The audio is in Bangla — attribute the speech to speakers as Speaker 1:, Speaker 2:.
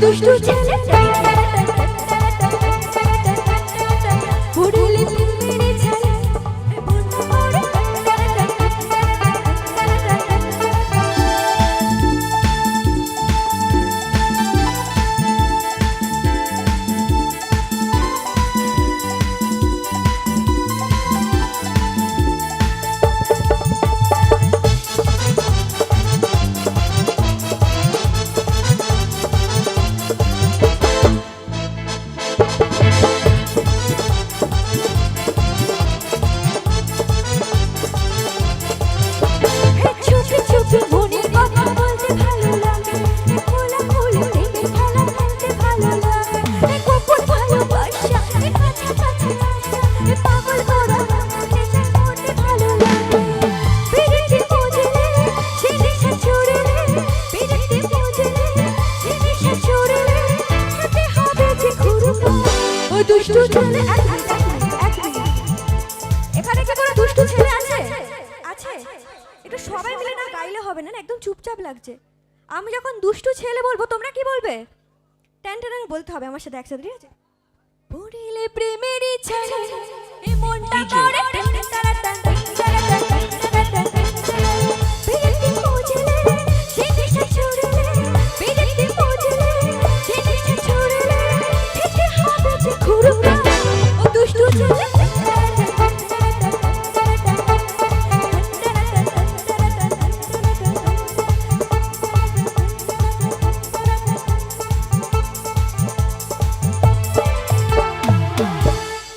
Speaker 1: দুষ্টু ছেলে দুষ্টু ছেলে। এখানে কি কোনো দুষ্টু ছেলে আছে? আছে। একটু সবাই মিলে না গাইলে হবে না একদম চুপচাপ লাগছে। আমি যখন দুষ্টু ছেলে বলব তোমরা কি বলবে? টেন টেন বলতে হবে আমার সাথে একসাথে ঠিক আছে? পড়িলে প্রেমের ইচ্ছা এ মনটা করে।